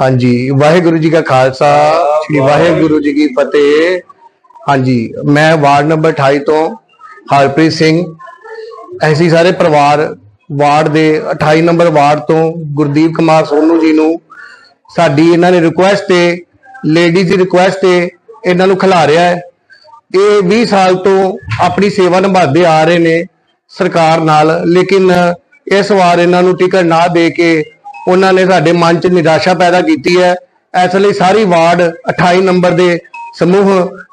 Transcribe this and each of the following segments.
ਹਾਂਜੀ ਵਾਹਿਗੁਰੂ ਜੀ ਕਾ ਖਾਲਸਾ ਸ੍ਰੀ ਵਾਹਿਗੁਰੂ ਜੀ ਕੀ ਫਤਿਹ। ਹਾਂਜੀ ਮੈਂ ਵਾਰਡ ਨੰਬਰ 28 ਤੋਂ ਹਰਪ੍ਰੀਤ ਸਿੰਘ। ਐਸੀ ਸਾਰੇ ਪਰਿਵਾਰ ਵਾਰਡ ਦੇ 28 ਨੰਬਰ ਵਾਰਡ ਤੋਂ ਗੁਰਦੀਪ ਕੁਮਾਰ ਸੋਨੂ ਜੀ ਨੂੰ ਸਾਡੀ ਇਹਨਾਂ ਨੇ ਰਿਕੁਐਸਟ ਤੇ ਲੇਡੀਜ਼ ਦੀ ਰਿਕੁਐਸਟ ਤੇ ਇਹਨਾਂ ਨੂੰ ਖਿਲਾਰਿਆ ਹੈ। ਇਹ 20 ਸਾਲ ਤੋਂ ਆਪਣੀ ਸੇਵਾ ਨਿਭਾਉਂਦੇ ਆ ਰਹੇ ਨੇ ਸਰਕਾਰ ਨਾਲ ਲੇਕਿਨ ਇਸ ਵਾਰ ਇਹਨਾਂ ਨੂੰ ਟਿਕਟ ਨਾ ਦੇ ਕੇ ਉਹਨਾਂ ਨੇ ਸਾਡੇ ਮਨ 'ਚ ਨਿਰਾਸ਼ਾ ਪੈਦਾ ਕੀਤੀ ਹੈ। ਇਸ ਲਈ ਸਾਰੀ ਵਾਰਡ 28 ਨੰਬਰ ਦੇ ਸਮੂਹ,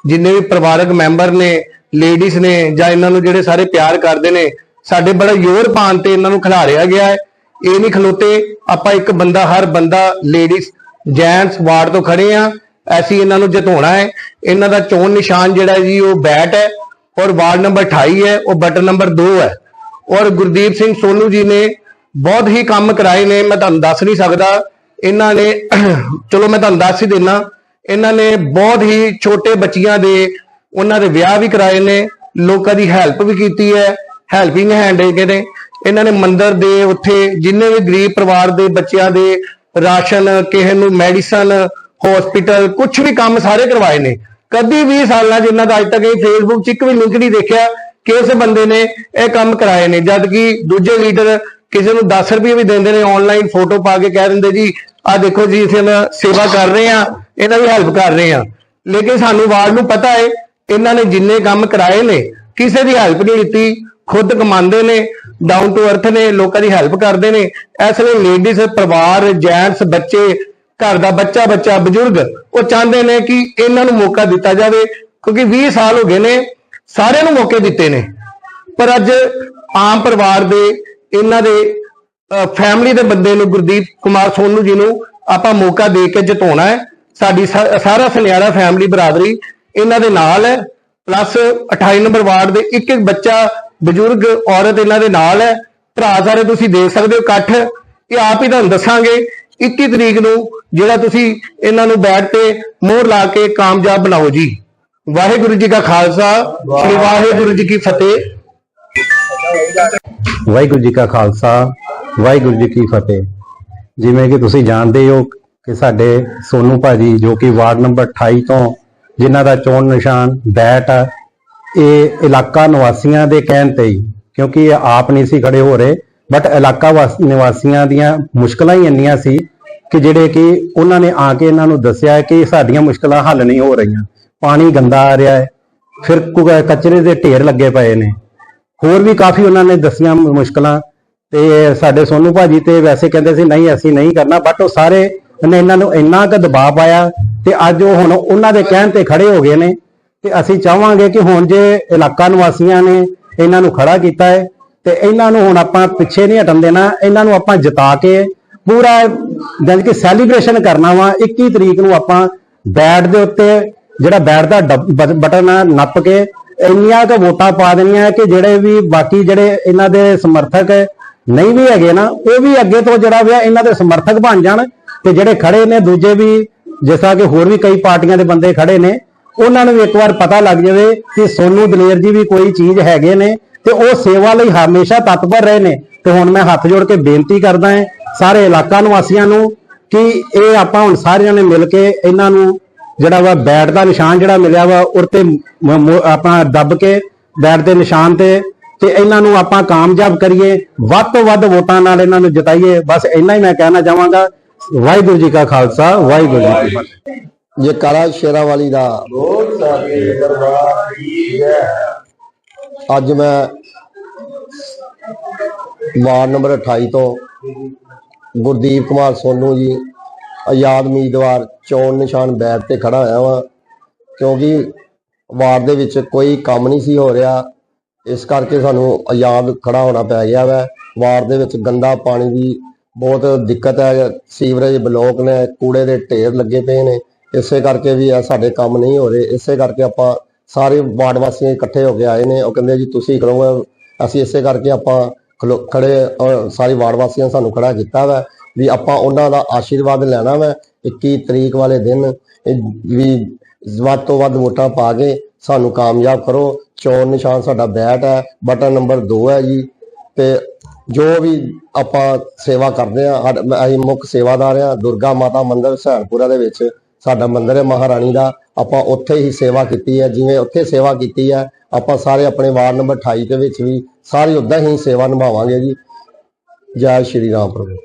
ਜਿੰਨੇ ਵੀ ਪਰਿਵਾਰਕ ਮੈਂਬਰ ਨੇ ਲੇਡੀਜ਼ ਨੇ ਜਾਂ ਇਹਨਾਂ ਨੂੰ ਜਿਹੜੇ ਸਾਰੇ ਪਿਆਰ ਕਰਦੇ ਨੇ, ਸਾਡੇ ਬੜਾ ਜ਼ੋਰ ਪਾਉਣ ਤੇ ਇਹਨਾਂ ਨੂੰ ਖਿਲਾਰਿਆ ਗਿਆ ਹੈ। ਇਹ ਨਹੀਂ ਖਲੋਤੇ, ਆਪਾਂ ਇੱਕ ਬੰਦਾ, ਹਰ ਬੰਦਾ ਲੇਡੀਜ਼ ਜੈਂਟਸ ਵਾਰਡ ਤੋਂ ਖੜੇ ਆ ਅਸੀਂ ਇਹਨਾਂ ਨੂੰ ਜਿਤਾਉਣਾ ਹੈ। ਇਹਨਾਂ ਦਾ ਚੋਣ ਨਿਸ਼ਾਨ ਜਿਹੜਾ ਜੀ, ਉਹ ਬੈਟ ਹੈ ਔਰ ਵਾਰਡ ਨੰਬਰ 28 ਹੈ, ਉਹ ਬਟਨ ਨੰਬਰ 2 ਹੈ। ਔਰ ਗੁਰਦੀਪ ਸਿੰਘ ਸੋਨੂ ਜੀ ਨੇ ਬਹੁਤ ਹੀ ਕੰਮ ਕਰਾਏ ਨੇ, ਮੈਂ ਤੁਹਾਨੂੰ ਦੱਸ ਨਹੀਂ ਸਕਦਾ। ਇਹਨਾਂ ਨੇ, ਚਲੋ ਮੈਂ ਤੁਹਾਨੂੰ ਦੱਸ ਹੀ ਦਿੰਨਾ। ਇਹਨਾਂ ਨੇ ਬਹੁਤ ਹੀ ਛੋਟੇ ਬੱਚੀਆਂ ਦੇ, ਉਹਨਾਂ ਦੇ ਵਿਆਹ ਵੀ ਕਰਾਏ ਨੇ। ਲੋਕਾਂ ਦੀ ਹੈਲਪ ਵੀ ਕੀਤੀ ਹੈ, ਹੈਲਪਿੰਗ ਹੈਂਡ ਹੈਗੇ ਨੇ। ਇਹਨਾਂ ਨੇ ਮੰਦਿਰ ਦੇ ਉੱਥੇ ਜਿੰਨੇ ਵੀ ਗਰੀਬ ਪਰਿਵਾਰ ਦੇ ਬੱਚਿਆਂ ਦੇ ਰਾਸ਼ਨ, ਕਿਸੇ ਨੂੰ ਮੈਡੀਸਨ ਹਸਪੀਟਲ ਕੁਝ ਵੀ ਕੰਮ ਸਾਰੇ ਕਰਵਾਏ ਨੇ। ਕਦੀ ਵੀ ਸਾਲਾਂ 'ਚ ਇਹਨਾਂ ਦਾ ਅੱਜ ਤੱਕ ਇਹ ਫੇਸਬੁੱਕ 'ਚ ਇੱਕ ਵੀ ਲਿੰਕ ਨਹੀਂ ਦੇਖਿਆ ਕਿ ਇਸ ਬੰਦੇ ਨੇ ਇਹ ਕੰਮ ਕਰਾਏ ਨੇ। ਜਦ ਕਿ ਦੂਜੇ ਲੀਡਰ ਕਿਸੇ ਨੂੰ 10 ਰੁਪਏ ਵੀ ਦਿੰਦੇ ਨੇ ਆਨਲਾਈਨ ਫੋਟੋ ਪਾ ਕੇ ਕਹਿ ਦਿੰਦੇ ਜੀ ਆ ਦੇਖੋ ਜੀ ਅਸੀਂ ਇਹਨਾਂ ਸੇਵਾ ਕਰ ਰਹੇ ਆ ਇਹਨਾਂ ਦੀ ਹੈਲਪ ਕਰ ਰਹੇ ਆ ਲੇਕਿਨ ਸਾਨੂੰ ਵਾਰਡ ਨੂੰ ਪਤਾ ਹੈ, ਇਹਨਾਂ ਨੇ ਜਿੰਨੇ ਕੰਮ ਕਰਾਏ ਨੇ, ਕਿਸੇ ਦੀ ਹੈਲਪ ਨਹੀਂ ਦਿੱਤੀ, ਖੁਦ ਕਮਾਉਂਦੇ ਨੇ ਡਾਊਨ ਟੂ ਅਰਥ ਨੇ, ਲੋਕਾਂ ਦੀ ਹੈਲਪ ਕਰਦੇ ਨੇ। ਇਸ ਲਈ ਲੇਡੀਜ਼ ਪਰਿਵਾਰ ਜੈਂਟਸ ਬੱਚੇ, ਘਰ ਦਾ ਬੱਚਾ ਬੱਚਾ, ਬਜ਼ੁਰਗ, ਉਹ ਚਾਹੁੰਦੇ ਨੇ ਕਿ ਇਹਨਾਂ ਨੂੰ ਮੌਕਾ ਦਿੱਤਾ ਜਾਵੇ, ਕਿਉਂਕਿ 20 ਸਾਲ ਹੋ ਗਏ ਨੇ, ਸਾਰਿਆਂ ਨੂੰ ਮੌਕੇ ਦਿੱਤੇ ਨੇ। ਪਰ ਅੱਜ ਆਮ ਪਰਿਵਾਰ ਦੇ ਇਹਨਾਂ ਦੇ ਫੈਮਿਲੀ ਦੇ ਬੰਦੇ ਨੂੰ ਗੁਰਦੀਪ ਕੁਮਾਰ ਸੋਨੂ ਜੀ ਨੂੰ ਆਪਾਂ ਮੌਕਾ ਦੇ ਕੇ ਜਿਤਾਉਣਾ ਹੈ। ਸਾਡੀ ਸਾਰਾ ਸੁਨਿਆਰਾ ਫੈਮਿਲੀ ਬਰਾਦਰੀ ਇਹਨਾਂ ਦੇ ਨਾਲ ਹੈ। ਪਲੱਸ 28 ਨੰਬਰ ਵਾਰਡ ਦੇ ਇੱਕ ਇੱਕ ਬੱਚਾ ਬਜ਼ੁਰਗ ਔਰਤ ਇਹਨਾਂ ਦੇ ਨਾਲ ਹੈ। ਭਰਾ ਸਾਰੇ ਤੁਸੀਂ ਦੇਖ ਸਕਦੇ ਹੋ ਇਕੱਠ। ਇਹ ਆਪ ਹੀ ਤੁਹਾਨੂੰ ਦੱਸਾਂਗੇ 21 ਤਰੀਕ ਨੂੰ ਜਿਹੜਾ ਤੁਸੀਂ ਇਹਨਾਂ ਨੂੰ ਬੈਠ ਤੇ ਮੋਹਰ ਲਾ ਕੇ ਕਾਮਯਾਬ ਬਣਾਓ ਜੀ। ਵਾਹਿਗੁਰੂ ਜੀ ਕਾ ਖਾਲਸਾ ਸ੍ਰੀ ਵਾਹਿਗੁਰੂ ਜੀ ਕੀ ਫਤਿਹ। ਵਾਹਿਗੁਰੂ ਜੀ ਕਾ ਖਾਲਸਾ, ਵਾਹਿਗੁਰੂ ਜੀ ਕੀ ਫਤਿਹ। ਜਿਵੇਂ ਕਿ ਤੁਸੀਂ ਜਾਣਦੇ ਹੋ ਕਿ ਸਾਡੇ ਸੋਨੂ ਭਾਜੀ ਜੋ ਕਿ ਵਾਰਡ ਨੰਬਰ 28 ਤੋਂ ਜਿਨ੍ਹਾਂ ਦਾ ਚੋਣ ਨਿਸ਼ਾਨ ਬੈਟ ਆ, ਇਹ ਇਲਾਕਾ ਨਿਵਾਸੀਆਂ ਦੇ ਕਹਿਣ ਤੇ ਹੀ, ਕਿਉਂਕਿ ਇਹ ਆਪ ਨਹੀਂ ਸੀ ਖੜੇ ਹੋ ਰਹੇ ਬਟ ਇਲਾਕਾ ਵਾਸ- ਨਿਵਾਸੀਆਂ ਦੀਆਂ ਮੁਸ਼ਕਲਾਂ ਹੀ ਇੰਨੀਆਂ ਸੀ ਕਿ ਜਿਹੜੇ ਕਿ ਉਹਨਾਂ ਨੇ ਆ ਕੇ ਇਹਨਾਂ ਨੂੰ ਦੱਸਿਆ ਕਿ ਸਾਡੀਆਂ ਮੁਸ਼ਕਲਾਂ ਹੱਲ ਨਹੀਂ ਹੋ ਰਹੀਆਂ। ਪਾਣੀ ਗੰਦਾ ਆ ਰਿਹਾ ਹੈ, ਫਿਰ ਕਚਰੇ ਦੇ ਢੇਰ ਲੱਗੇ ਪਏ ਨੇ। ਹੋਰ ਵੀ ਕਾਫੀ ਉਹਨਾਂ ਨੇ ਦੱਸੀਆਂ ਮੁ- ਮੁਸ਼ਕਲਾਂ ਤੇ ਸਾਡੇ ਸੋਨੂ ਭਾਜੀ ਤੇ ਵੈਸੇ ਕਹਿੰਦੇ ਸੀ, ਨਹੀਂ, ਅਸੀਂ ਨਹੀਂ ਕਰਨਾ। ਬਟ ਉਹ ਸਾਰੇ ਨੇ ਇਹਨਾਂ ਨੂੰ ਇੰਨਾ ਕੁ ਦਬਾਅ ਪਾਇਆ ਤੇ ਅੱਜ ਉਹ ਹੁਣ ਉਹਨਾਂ ਦੇ ਕਹਿਣ ਤੇ ਖੜੇ ਹੋ ਗਏ ਨੇ ਤੇ ਅਸੀਂ ਚਾਹਾਂਗੇ ਕਿ ਹੁਣ ਜੇ ਇਲਾਕਾ ਨਿਵਾਸੀਆਂ ਨੇ ਇਹਨਾਂ ਨੂੰ ਖੜਾ ਕੀਤਾ ਹੈ ਤੇ ਇਹਨਾਂ ਨੂੰ ਹੁਣ ਆਪਾਂ ਪਿੱਛੇ ਨਹੀਂ ਹਟਣ ਦੇਣਾ, ਇਹਨਾਂ ਨੂੰ ਆਪਾਂ ਜਿਤਾ ਕੇ ਪੂਰਾ ਜਾਣੀ ਕਿ ਸੈਲੀਬ੍ਰੇਸ਼ਨ ਕਰਨਾ ਵਾ। 21 ਤਰੀਕ ਨੂੰ ਆਪਾਂ ਬੈਟ ਦੇ ਉੱਤੇ ਜਿਹੜਾ ਬੈਟ ਦਾ ਡੱਬ- ਬਟਨ ਆ ਨੱਪ ਕੇ ਇੰਨੀਆਂ ਕੁ ਵੋਟਾਂ ਪਾ ਦੇਣੀਆਂ ਕਿ ਜਿਹੜੇ ਵੀ ਬਾਕੀ ਜਿਹੜੇ ਇਹਨਾਂ ਦੇ ਸਮਰਥਕ ਨਹੀਂ ਵੀ ਹੈਗੇ ਨਾ, ਉਹ ਵੀ ਅੱਗੇ ਤੋਂ ਜਿਹੜਾ ਵੀ ਇਹਨਾਂ ਦੇ ਸਮਰਥਕ ਬਣ ਜਾਣ ਤੇ ਜਿਹੜੇ ਖੜੇ ਨੇ, ਦੂਜੇ ਵੀ ਜਿਸ ਤਰ੍ਹਾਂ ਕਿ ਹੋਰ ਵੀ ਕਈ ਪਾਰਟੀਆਂ ਦੇ ਬੰਦੇ ਖੜੇ ਨੇ, ਉਹਨਾਂ ਨੂੰ ਵੀ ਇੱਕ ਵਾਰ ਪਤਾ ਲੱਗ ਜਾਵੇ ਕਿ ਸੋਨੂ ਦਲੇਰ ਜੀ ਵੀ ਕੋਈ ਚੀਜ਼ ਹੈਗੇ ਨੇ ਤੇ ਉਹ ਸੇਵਾ ਲਈ ਹਮੇਸ਼ਾ ਤਤਪਰ ਰਹੇ ਨੇ। ਤੇ ਹੁਣ ਮੈਂ ਹੱਥ ਜੋੜ ਕੇ ਬੇਨਤੀ ਕਰਦਾ ਹਾਂ, ਸਾਰੇ ਇਲਾਕਾ ਨਿਵਾਸੀਆਂ ਨੂੰ ਕਿ ਇਹ ਆਪਾਂ ਹੁਣ ਸਾਰਿਆਂ ਨੇ ਮਿਲ ਕੇ ਇਹਨਾਂ ਨੂੰ ਜਿਹੜਾ ਵਾ ਬੈਟ ਦਾ ਨਿਸ਼ਾਨ ਜਿਹੜਾ ਮਿਲਿਆ ਵਾ ਉਹ ਤੇ ਮ- ਮ- ਆਪਾਂ ਦੱਬ ਕੇ ਬੈਟ ਦੇ ਨਿਸ਼ਾਨ ਤੇ ਤੇ ਇਹਨਾਂ ਨੂੰ ਆਪਾਂ ਕਾਮਯਾਬ ਕਰੀਏ ਵੱਧ ਤੋਂ ਵੱਧ ਵੋਟਾਂ ਨਾਲ ਇਹਨਾਂ ਨੂੰ ਜਿਤਾਈਏ। ਬਸ ਇੰਨਾ ਹੀ ਮੈਂ ਕਹਿਣਾ ਚਾਹਾਂਗਾ। ਵਾਹਿਗੁਰੂ ਜੀ ਕਾ ਖਾਲਸਾ ਵਾਹਿਗੁਰੂ ਜੀ ਕੀ ਫਤਿਹ। ਜੇ ਕਾਲਾ ਸ਼ੇਰਾਂ ਵਾਲੀ ਦਾ ਅੱਜ ਮੈਂ ਵਾਰਡ ਨੰਬਰ 28 ਤੋਂ ਗੁਰਦੀਪ ਕੁਮਾਰ ਸੋਨੂ ਜੀ ਆਜ਼ਾਦ ਉਮੀਦਵਾਰ ਚੋਣ ਨਿਸ਼ਾਨ ਬੈਠ ਤੇ ਖੜਾ ਹੋਇਆ ਵਾਂ, ਕਿਉਂਕਿ ਵਾਰਡ ਦੇ ਵਿੱਚ ਕੋਈ ਕੰਮ ਨਹੀਂ ਸੀ ਹੋ ਰਿਹਾ। ਇਸ ਕਰਕੇ ਸਾਨੂੰ ਆਜ਼ਾਦ ਖੜਾ ਹੋਣਾ ਪੈ ਗਿਆ ਵਾ। ਵਾਰਡ ਦੇ ਵਿੱਚ ਗੰਦਾ ਪਾਣੀ ਦੀ ਬਹੁਤ ਦਿੱਕਤ ਹੈ। ਸੀਵਰੇਜ ਬਲੋਕ ਨੇ, ਕੂੜੇ ਦੇ ਢੇਰ ਲੱਗੇ ਪਏ ਨੇ। ਇਸੇ ਕਰਕੇ ਵੀ ਇਹ ਸਾਡੇ ਕੰਮ ਨਹੀਂ ਹੋ ਰਹੇ। ਇਸੇ ਕਰਕੇ ਆਪਾਂ ਸਾਰੇ ਵਾਰਡ ਵਾਸੀ ਇਕੱਠੇ ਹੋ ਕੇ ਆਏ ਨੇ। ਉਹ ਕਹਿੰਦੇ ਜੀ, ਤੁਸੀਂ ਕਰੋਗੇ ਅਸੀਂ ਇਸੇ ਕਰਕੇ ਆਪਾਂ ਖਲੋ- ਖੜੇ ਔਰ ਸਾਰੇ ਵਾਰਡ ਵਾਸੀਆਂ ਸਾਨੂੰ ਖੜਾ ਕੀਤਾ ਵਾ। ਵੀ ਆਪਾਂ ਉਹਨਾਂ ਦਾ ਆਸ਼ੀਰਵਾਦ ਲੈਣਾ ਵਾ 21 ਤਰੀਕ ਵਾਲੇ ਦਿਨ। ਵੀ ਵੱਧ ਤੋਂ ਵੱਧ ਵੋਟਾਂ ਪਾ ਕੇ ਸਾਨੂੰ ਕਾਮਯਾਬ ਕਰੋ। ਚੋਣ ਨਿਸ਼ਾਨ ਸਾਡਾ ਬੈਟ ਹੈ, ਬਟਨ ਨੰਬਰ 2 ਹੈ ਜੀ। ਤੇ ਜੋ ਵੀ ਆਪਾਂ ਸੇਵਾ ਕਰਦੇ ਆ ਅਸੀਂ ਮੁੱਖ ਸੇਵਾਦਾਰ ਆ ਦੁਰਗਾ ਮਾਤਾ ਮੰਦਿਰ ਸਹਿਣਪੁਰਾ ਦੇ ਵਿੱਚ ਸਾਡਾ ਮੰਦਿਰ ਹੈ ਮਹਾਰਾਣੀ ਦਾ। ਆਪਾਂ ਉੱਥੇ ਹੀ ਸੇਵਾ ਕੀਤੀ ਹੈ, ਜਿਵੇਂ ਉੱਥੇ ਸੇਵਾ ਕੀਤੀ ਹੈ, ਆਪਾਂ ਸਾਰੇ ਆਪਣੇ ਵਾਰਡ ਨੰਬਰ 28 ਦੇ ਵਿੱਚ ਵੀ ਸਾਰੀ ਉਦਾਂ ਹੀ ਸੇਵਾ ਨਿਭਾਵਾਂਗੇ ਜੀ। ਜੈ ਸ਼੍ਰੀ ਰਾਮ ਪ੍ਰਭੂ।